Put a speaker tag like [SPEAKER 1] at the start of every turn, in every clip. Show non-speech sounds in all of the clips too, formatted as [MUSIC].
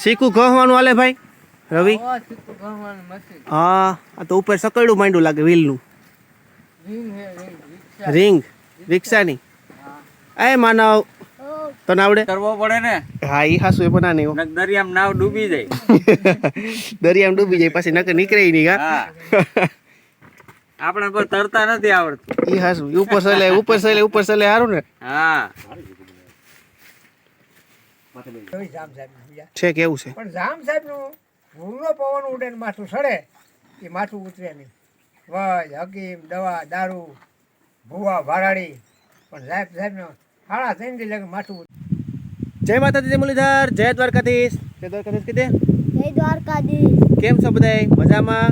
[SPEAKER 1] શીખું કહવાનું હાલે ભાઈ? રવિ? હા આ તો ઉપર સકડું માંડ્યું લાગે વ્હીલનું.
[SPEAKER 2] નું રિંગ
[SPEAKER 1] રિક્ષાની? એ માનવ તને આવડે?
[SPEAKER 3] કરવો પડે ને?
[SPEAKER 1] હા એ હાસુ એ બનાની
[SPEAKER 3] નહીં દરિયામાં નાવ ડૂબી જાય. [LAUGHS]
[SPEAKER 1] દરિયામાં ડૂબી જાય પછી નકર નીકળે નહીં હા?
[SPEAKER 3] આપણે કોઈ તરતા નથી આવડતું.
[SPEAKER 1] એ હાસુ ઉપર સલે ઉપર સલે ઉપર સલે સારું ને?
[SPEAKER 3] હા.
[SPEAKER 2] જામ સાહેબ
[SPEAKER 1] છે કેવું છે?
[SPEAKER 2] પણ જામ સાહેબનું ભૂલનો પવન ઉડે ને માથું સડે એ માથું ઉતરે નહીં. વજ હકીમ દવા દારૂ ભૂવા ભારાડી પણ સાહેબ સાહેબ નો હાળા દી લગે માથું ઉતરે.
[SPEAKER 1] જય માતાજી જય મુરલીધર જય દ્વારકાધીશ. જય દ્વારકાધીશ કીધે?
[SPEAKER 4] જય દ્વારકાધીશ.
[SPEAKER 1] કેમ છો બધાય? મજામાં?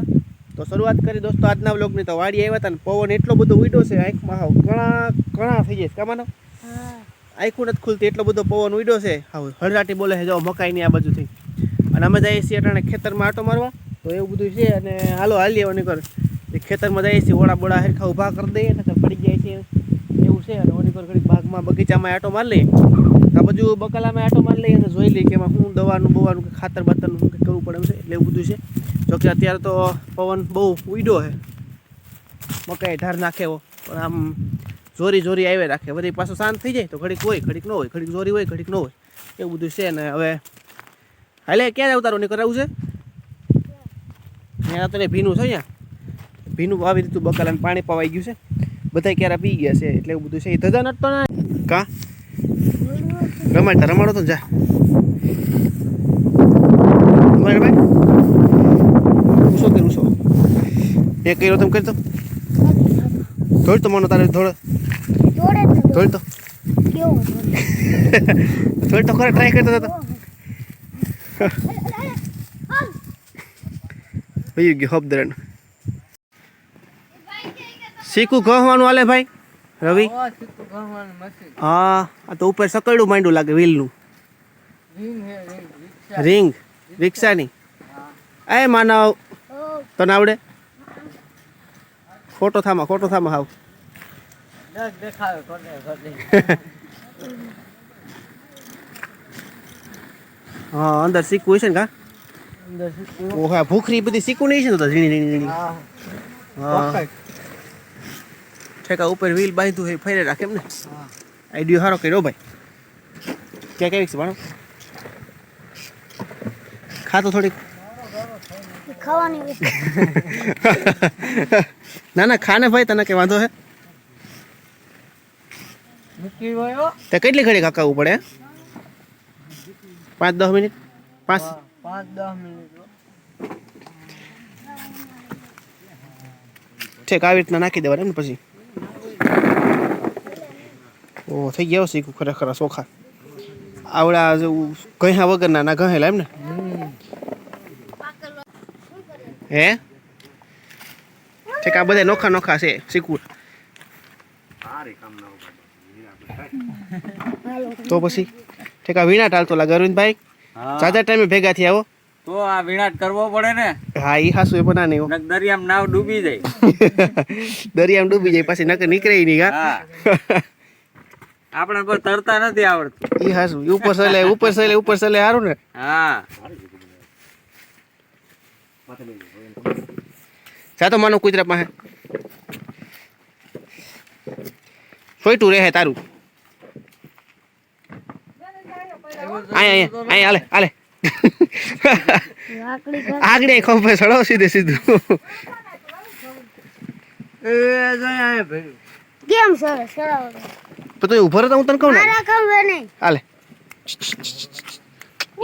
[SPEAKER 1] તો શરૂઆત કરી દોસ્તો આજના બ્લોગની તો વાડી આવ્યા હતા ને પવન એટલો બધો ઉડ્યો છે આંખમાં ઘણા ઘણા થઈ જાય કામાનો
[SPEAKER 4] હા.
[SPEAKER 1] આંખું નથી ખુલતી, એટલો બધો પવન ઉડ્યો છે. હા હળરાટી બોલે છે, જો મકાઈની આ બાજુથી અને અમે જઈએ છીએ અટાણે ખેતરમાં આટો મારવા. તો એવું બધું છે, અને હાલો હાલીએ ઓની કર એ ખેતરમાં જઈએ છીએ, ઓળા બોળા હરખા ઊભા કરી દઈએ ને પડી જાય છે, એવું છે, અને ઓની પર ઘડી બાગમાં બગીચામાં આટો મારી લઈએ. આ બાજુ બકાલામાં આટો મારી લઈએ અને જોઈ લઈએ કે એમાં શું દવાનું, બવાનું કે ખાતર બાતરનું કંઈક કરવું પડે છે, એટલે એવું બધું છે. જોકે અત્યારે તો પવન બહુ ઉડ્યો છે. મકાઈ ઢાર નાખે એવો, પણ આમ જોરી જોરી આવી રાખે. વળી પાછું શાંત થઈ જાય તો ઘડીક હોય, ઘડીક ન હોય, ઘડીક જોરી હોય, ઘડીક ન હોય. એવું બધું છે ને હવે. હાલે, ક્યારે અવતારો નહીં કરાવવું છે? અહીંયા તને ભીનું છે અહીંયા. ભીનું આવી રીતનું બકાલ અને પાણી પવાઈ ગયું છે. બધા ક્યારે પી ગયા છે એટલે એવું બધું છે. એ ધજા નટતો ના. કા? રમાડતા, રમાડો તો જા. રમાડ ભાઈ. ઉસો કર ઉસો એ કર્યો તમે કરતો ધોળ તો મને તારે ધોળ.
[SPEAKER 4] જોડે તો.
[SPEAKER 1] થોડી તો ખરા ટ્રાય કરતા હતા. ગયો ગયું હબદરણ શીખું કહવાનું હાલે ભાઈ રવિ? હા આ તો ઉપર સકડું માંડું લાગે વ્હીલનું
[SPEAKER 2] રીંગ હે રિક્ષા.
[SPEAKER 1] રિંગ રિક્ષાની. એ માનવ તને આવડે? ખોટો થામાં ખોટો થામાં હાવ.
[SPEAKER 2] દેખાવે કોને કોને [LAUGHS]
[SPEAKER 1] હા અંદર શીખવું હોય છે ને કા?
[SPEAKER 2] અંદર ચીકુ
[SPEAKER 1] ઓહા ભૂખરી બધી શીખવું નહીં છે ને તો ઝીણી ઝીણી ઝીણી.
[SPEAKER 2] હા.
[SPEAKER 1] ઠેકા ઉપર વ્હીલ બાંધ્યું હોય ફેરે રાખે એમ ને? આઈડિયો સારો કર્યો ભાઈ. ક્યાં કેવી છે ભણો? ખાતો થોડીક.
[SPEAKER 4] ખાવાની [LAUGHS]
[SPEAKER 1] ના ના ખાને ભાઈ તને કે વાંધો હે?
[SPEAKER 2] મૂકી ગયો.
[SPEAKER 1] તે કેટલી ઘડી કાકાવું પડે? પાંચ દસ મિનિટ? પાંચ?
[SPEAKER 2] પાંચ દસ મિનિટ.
[SPEAKER 1] ઠીક આવી રીતના નાખી દેવાના ને પછી? ઓ થઈ ગયા શીખું ખરેખર ચોખા. સોખા આવડા જેવું ઘહ્યા વગરના ના ઘહેલા એમ ને? હે? ઠીક આ બધા નોખા નોખા છે શીખવું. તો પછી ઠેકા વીણા ટાલતો લાગે. અરવિંદભાઈ
[SPEAKER 3] હા.
[SPEAKER 1] ટાઈમે ભેગા થયા હો.
[SPEAKER 3] તો આ વીણાટ કરવો પડે ને.
[SPEAKER 1] હા ઈ હાસુ એ બના
[SPEAKER 3] નહીં દરિયામાં નાવ ડૂબી જાય. [LAUGHS]
[SPEAKER 1] દરિયામાં ડૂબી જાય પછી નકર નીકળે નહીં હા.
[SPEAKER 3] આપણે કોઈ તરતા નથી આવડતું.
[SPEAKER 1] ઈ હાસુ ઉપર સલે ઉપર સલે ઉપર સલે હારું ને.
[SPEAKER 3] હા.
[SPEAKER 1] જા તો માનો કુતરા પાસે. ફોઈટું હે તારું? અહીંયા અહીંયા અહીંયા હાલે હાલે આગળ ખંભે સડો સીધે સીધું.
[SPEAKER 4] કેમ સર સરાવ
[SPEAKER 1] પણ ઊભો રહે હું તને કહું ને.
[SPEAKER 4] ખબર
[SPEAKER 1] હાલે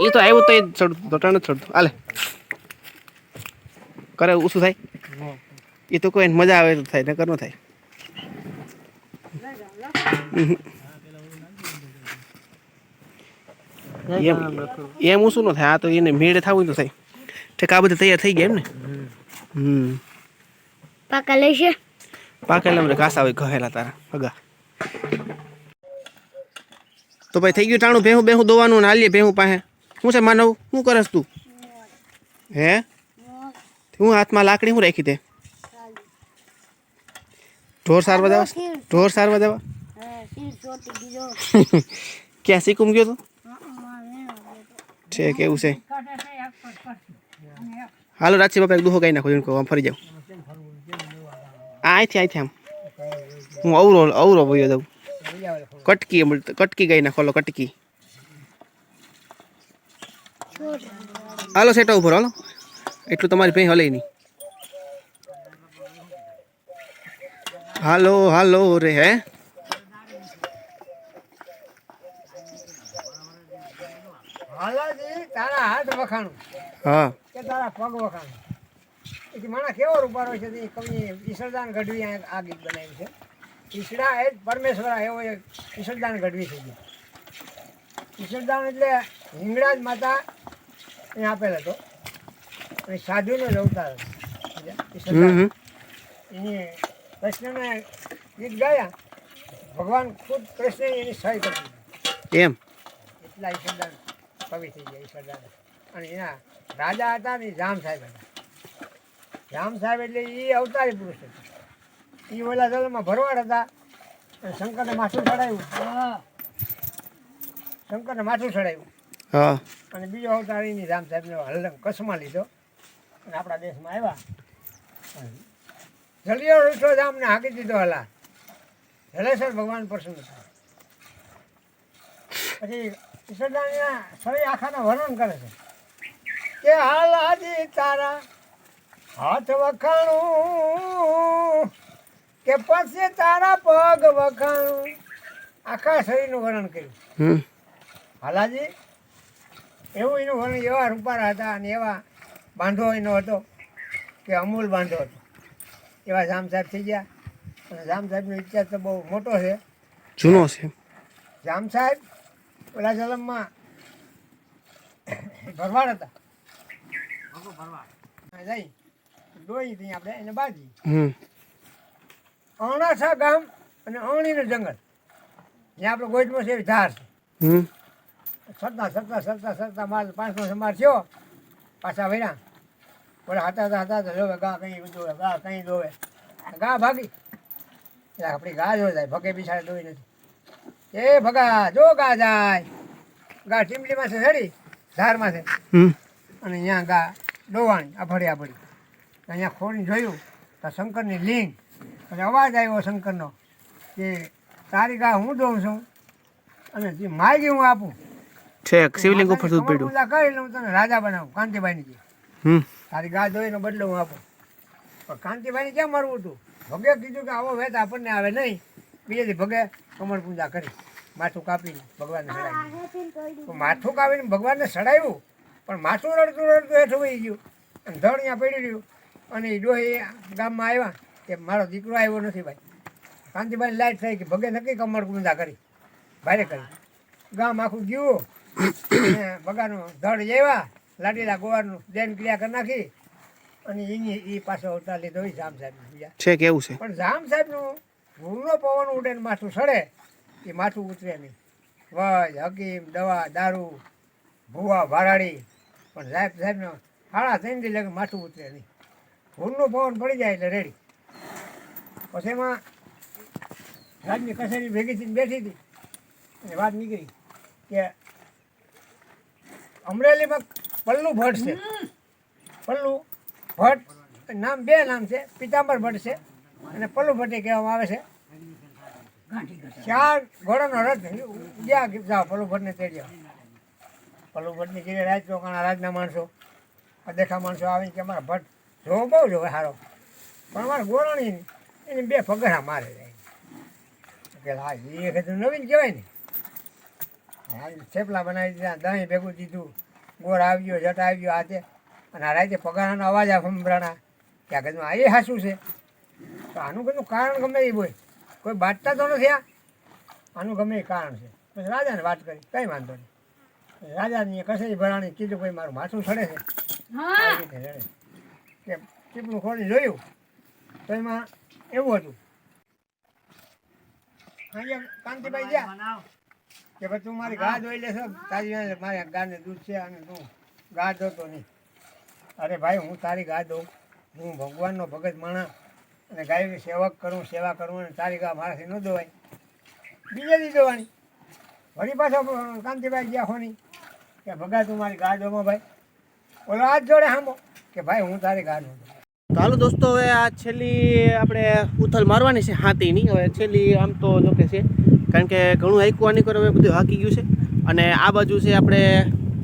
[SPEAKER 1] એ તો આવ્યું તો એ ચડતું દોટાણ ચડતું. હાલે કરે ઓછું થાય. એ તો કોઈ મજા આવે તો થાય નકર ન થાય. એમ હું ન થાય. આ તો એને મેળે થવું તો થાય. ઠેક આ બધું તૈયાર થઈ ગયા એમ ને હમ.
[SPEAKER 4] પાકા લેશે
[SPEAKER 1] પાકેલા મને ઘાસ આવે ઘહેલા તારા. હગા. તો ભાઈ થઈ ગયું ટાણું ભેહું બેહું દોવાનું ને હાલીએ ભેહું પાસે. શું છે માનવ? શું કરસ તું? હે? હું હાથમાં લાકડી હું રાખી દે ઢોર સારવા દેવા ઢોર સારવા દેવા
[SPEAKER 4] શીર ચોટી [LAUGHS]
[SPEAKER 1] ક્યાં શીખું ગયો તું?
[SPEAKER 4] ઠીક એવું
[SPEAKER 1] છે? હાલો રાચી બાપા એક દુહો ગાઈ નાખો એને કહો આમ ફરી જાઉં.
[SPEAKER 2] કેમ
[SPEAKER 1] અહીંથી અહીંથી આમ. હું અવરો અવરો ભયો દઉં કટકી કટકી ગાઈ નાખો કટકી. હાલો સેટા ઊભો હાલો. એટલું તમારી ભાઈ હલે નહીં. હાલો હાલો રે હે?
[SPEAKER 2] હાલાજી તારા હાથ વખાણું.
[SPEAKER 1] હા.
[SPEAKER 2] કે તારા પગ વખાણું. એથી માણા કેવો રૂપારો છે તે કવિ ઈશ્વરદાન ગઢવી આ ગીત બનાવ્યું છે. ઈશ્વરા એ જ પરમેશ્વરા એવો એક ઈશ્વરદાન ગઢવી થઈ ગયો ઈશ્વરદાન એટલે હિંગળાજ માતા એને આપેલ હતો. અને સાધુનો જ અવતાર. ઈશ્વરદાન એની કૃષ્ણને ગીત ગાયા. ભગવાન ખુદ કૃષ્ણ એની સહી કરી
[SPEAKER 1] એમ
[SPEAKER 2] એટલા ઈશ્વરદાન કવિ થઈ ગયા ઈશ્વરદાન અને એના રાજા હતા ને જામ સાહેબ હતા. જામ સાહેબ એટલે એ અવતારી પુરુષ હતા. એ ઓલા જલમાં ભરવાડ હતા. અને શંકરને માથું ચડાવ્યું. શંકરને માથું ચડાવ્યું.
[SPEAKER 1] હા.
[SPEAKER 2] અને બીજો અવતાર એની રામ સાહેબને હલમ કચ્છમાં લીધો. અને આપણા દેશમાં આવ્યા. જલિયો રૂઠો જામને હાકી દીધો હલા જલેશ્વર ભગવાન પ્રસન્ન થયા. પછી ઈશ્વરદાનીના સરી આખાના વર્ણન કરે છે. કે હાલાજી તારા હાથ વખાણું કે પછી તારા પગ વખાણું. આખા શરીરનું વર્ણન કર્યું. હાલાજી એવું એનું વર્ણન એવા રૂપારા હતા અને એવા બાંધો એનો હતો કે અમૂલ બાંધો હતો. એવા જામ સાહેબ થઈ ગયા. અને જામ સાહેબનો ઇતિહાસ તો બહુ મોટો છે.
[SPEAKER 1] જૂનો છે.
[SPEAKER 2] જામ સાહેબ ઓલા જલમમાં ભરવાડ હતા. હા, જઈ. દોઈ ત્યાં આપણે એને બાજી
[SPEAKER 1] હમ.
[SPEAKER 2] અણાસા ગામ અને અણીનું જંગલ. જ્યાં આપણે ગોઈટમાં છે ધાર છે. સરતા સરતા સરતા સરતા માલ પાંચનો સમાર થયો. પાછા વળ્યા. હતા હતા હતા જોવે ગા કઈ જોવે ગા કંઈ જોવે. ગા ભાગી. એટલે આપણી ગા જો જાય ભગે બિચારે જોઈ નથી. એ ભગા જો ગા જાય. ગા ટીમલીમાં છે ચડી ધારમાં છે.
[SPEAKER 1] હમ.
[SPEAKER 2] અને અહીંયા ગા ડોવાણી આભડી આભડી અહીંયા ખોલીને જોયું તો શંકરની લિંગ. અને અવાજ આવ્યો શંકરનો કે તારી ગા હું દઉં છું? અને જે માગી હું આપું.
[SPEAKER 1] છે શિવલિંગ ઉપર દૂધ
[SPEAKER 2] પીડું
[SPEAKER 1] પડ્યું
[SPEAKER 2] પૂજા તને રાજા બનાવું કાંતિભાઈની
[SPEAKER 1] હમ.
[SPEAKER 2] તારી ગા ધોઈને બદલો હું આપું. પણ કાંતિભાઈને ક્યાં મારવું હતું? ભગે કીધું કે આવો વેત આપણને આવે નહીં. બીજેથી ભગે કમર પૂજા કરી. માથું કાપીને ભગવાનને ચડાવ્યું તો માથું કાપીને ભગવાનને ચડાવ્યું પણ માથું રડતું રડતું હેઠું વહી ગયું. અને ધડ ત્યાં પડી રહ્યું. અને એ ડોહી ગામમાં આવ્યા કે મારો દીકરો આવ્યો નથી ભાઈ. કાંતિભાઈ લાઈટ થઈ કે ભગે નક્કી કમર પૂજા કરી. ભારે કરી. ગામ આખું ગયું. બગાનું ધડ આવ્યા લાડીલા ગોવાનું દેન ક્રિયા કરી નાખી અને એની એ પાછો અવતાર લીધો એ જામ સાહેબ બીજા.
[SPEAKER 1] છે કેવું છે?
[SPEAKER 2] પણ જામ સાહેબનું ભૂલનો પવન ઉડે ને માથું સડે એ માથું ઉતરે નહીં. વજ હકીમ દવા દારૂ ભૂવા ભારાડી પણ સાહેબ સાહેબનો હાળા થઈને દી લગે માથું ઉતરે નહીં. ભૂલનું પવન પડી જાય એટલે રેડી. પછી એમાં રાજની કસેરી ભેગી થઈને બેઠી હતી અને વાત નીકળી કે અમરેલીમાં પલ્લુ ભટ્ટ છે. પલ્લુ ભટ્ટ નામ બે નામ છે પિતાંબર ભટ્ટ છે અને પલ્લુ ભટ્ટી કહેવામાં આવે છે. ચાર ઘોડાનો રથ ગયા જાઓ પલ્લુ ભટ્ટને તેડ્યો પલ્લુ ભટ્ટની જે રાજ ચોકાણા રાજના માણસો અદેખા માણસો આવીને કે અમારા ભટ્ટ જોવો બહુ જોવે સારો પણ અમારા ગોરાણી એને બે પગરા મારે જાય કે હા એ વખત નવીન કહેવાય ને. હા થેપલા બનાવી દીધા દહીં ભેગું દીધું. ગોળ આવ્યો જટ આવ્યો આજે અને આ રાતે પગારાનો અવાજ આ સંભળાણા ત્યાં કદું આ એ હાસું છે. તો આનું કદું કારણ ગમે એ બોય કોઈ બાટતા તો નથી આ. આનું ગમે એ કારણ છે. પછી રાજાને વાત કરી. કંઈ વાંધો નહીં. રાજાની કસેરી ભરાણી કીધું ભાઈ મારું માથું સડે છે. કે ટીપણું ખોલી જોયું. તો એમાં એવું હતું. કાંતિભાઈ ગયા. કે ભાઈ તું મારી ગા ધોઈ લેશો તારી મારી ગાને દૂધ છે અને તું ગા ધોતો નહીં. અરે ભાઈ, હું તારી ગા દઉં હું ભગવાનનો ભગત માણા અને ગાયની સેવક કરું, સેવા કરું અને તારી ગા મારાથી ન દોવાય. બીજે દી દોવાની. વળી પાછો કાંતિભાઈ ગયા હોની કે ભગા, તું મારી ગા દોમાં ભાઈ. ઓલો હાથ જોડે સાંભો કે ભાઈ, હું તારી ગાનું
[SPEAKER 1] તો હાલો દોસ્તો, હવે આ છેલ્લી આપણે ઉથલ મારવાની છે હાથીની. હવે છેલ્લી આમ તો જો કે છે. કારણ કે ઘણું હાઈકું આની હવે બધું હાકી ગયું છે. અને આ બાજુ છે આપણે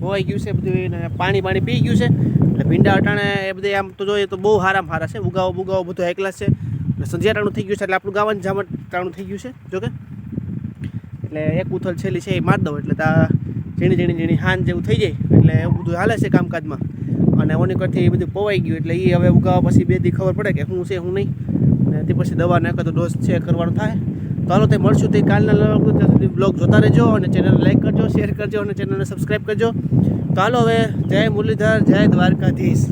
[SPEAKER 1] હોવાઈ ગયું છે બધું પાણી પાણી પી ગયું છે. એટલે ભીંડા અટાણે એ બધે આમ તો જોઈએ તો બહુ હારામાં હારા છે. ઉગાવો, બુગાવો બધું એકલા છે. એટલે સંધ્યાટાણું થઈ ગયું છે એટલે આપણું ગાવાનું જામટ ટાણું થઈ ગયું છે. જોકે? એટલે એક ઉથલ છેલ્લી છે એ માર દઉં. એટલે તા ઝીણી ઝીણી ઝીણી હાન જેવું થઈ જાય. એટલે એવું બધું હાલે છે કામકાજમાં. અને ઓની કરથી એ બધું પોવાઈ ગયું. એટલે એ હવે ઉગાવા પછી બે દી ખબર પડે કે શું છે, શું નહીં. અને તે પછી દવા નાખે તો ડોઝ છે, કરવાનો થાય. હાલો તે મળશું તે કાલના લગભગ બ્લોગ જોતા રહેજો અને ચેનલને લાઈક કરજો શેર કરજો અને ચેનલને સબસ્ક્રાઈબ કરજો. હાલો હવે જય મુરલીધર, જય દ્વારકાધીશ.